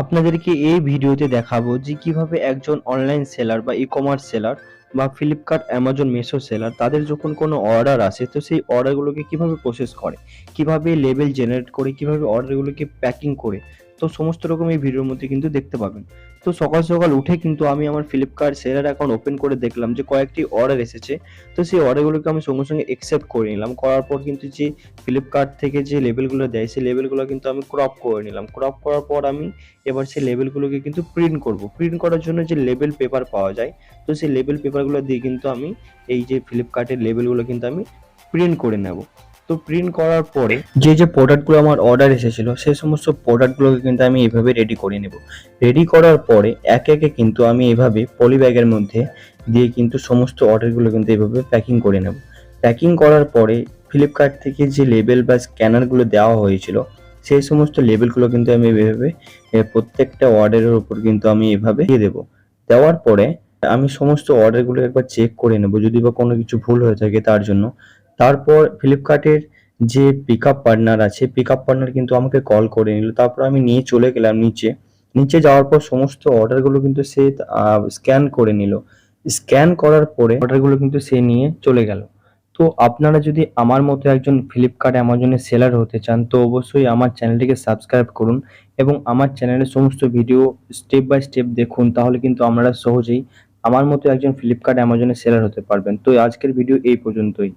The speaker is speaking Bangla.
আপনাদেরকে এই ভিডিওতে দেখাবো যে কীভাবে একজন অনলাইন সেলার বা ই কমার্স সেলার বা ফ্লিপকার্ট অ্যামাজন মেসো সেলার তাদের যখন কোনো অর্ডার আসে, তো সেই অর্ডারগুলোকে কীভাবে প্রসেস করে? কীভাবে লেবেল জেনারেট করে? কীভাবে অর্ডারগুলোকে প্যাকিং করে? তো সমস্ত রকম এই ভিডিওর মধ্যে কিন্তু দেখতে পাবেন। তো সকাল সকাল উঠে কিন্তু আমি আমার ফ্লিপকার্ট সেলার অ্যাকাউন্ট ওপেন করে দেখলাম যে কয়েকটি অর্ডার এসেছে। তো সেই অর্ডারগুলোকে আমি সঙ্গে সঙ্গে অ্যাকসেপ্ট করে নিলাম। করার পর কিন্তু যে ফ্লিপকার্ট থেকে যে লেবেলগুলো দেয়, সেই লেবেলগুলো কিন্তু আমি ক্রপ করে নিলাম। ক্রপ করার পর আমি এবার সেই লেবেলগুলোকে কিন্তু প্রিন্ট করব। প্রিন্ট করার জন্য যে লেবেল পেপার পাওয়া যায়, তো সেই লেবেল পেপারগুলো দিয়ে কিন্তু আমি এই যে ফ্লিপকার্টের লেবেলগুলো কিন্তু আমি প্রিন্ট করে নেব। তো প্রিন্ট করার পরে যে যে প্রোডাক্টগুলো আমার অর্ডার এসেছিল সেই সমস্ত প্রোডাক্টগুলোকে কিন্তু আমি এভাবে রেডি করে নেব। রেডি করার পরে একে একে কিন্তু আমি এভাবে পলি ব্যাগের মধ্যে দিয়ে কিন্তু সমস্ত অর্ডারগুলো কিন্তু এভাবে প্যাকিং করে নেব। প্যাকিং করার পরে ফ্লিপকার্ট থেকে যে লেবেল বা স্ক্যানারগুলো দেওয়া হয়েছিল, সেই সমস্ত লেবেলগুলো কিন্তু আমি এভাবে প্রত্যেকটা অর্ডারের উপর কিন্তু আমি এভাবে দিয়ে দেবো। দেওয়ার পরে আমি সমস্ত অর্ডারগুলো একবার চেক করে নেব। যদি বা কোনো কিছু ভুল হয়ে থাকে তার জন্য তারপর ফ্লিপকার্টের যে পিক আপ পার্টনার আছে পিক আপ পার্টনার কিন্তু আমাকে কল করে নিল। তারপর আমি নিয়ে চলে গেলাম নিচে। নিচে যাওয়ার পর সমস্ত অর্ডারগুলো কিন্তু সে স্ক্যান করে নিল। স্ক্যান করার পরে অর্ডারগুলো কিন্তু সে নিয়ে চলে গেল। তো আপনারা যদি আমার মতো একজন ফ্লিপকার্ট অ্যামাজনের সেলার হতে চান, তো অবশ্যই আমার চ্যানেলটিকে সাবস্ক্রাইব করুন এবং আমার চ্যানেলের সমস্ত ভিডিও স্টেপ বাই স্টেপ দেখুন, তাহলে কিন্তু আপনারা সহজেই আমার মতো একজন ফ্লিপকার্ট অ্যামাজনের সেলার হতে পারবেন। তো আজকের ভিডিও এই পর্যন্তই।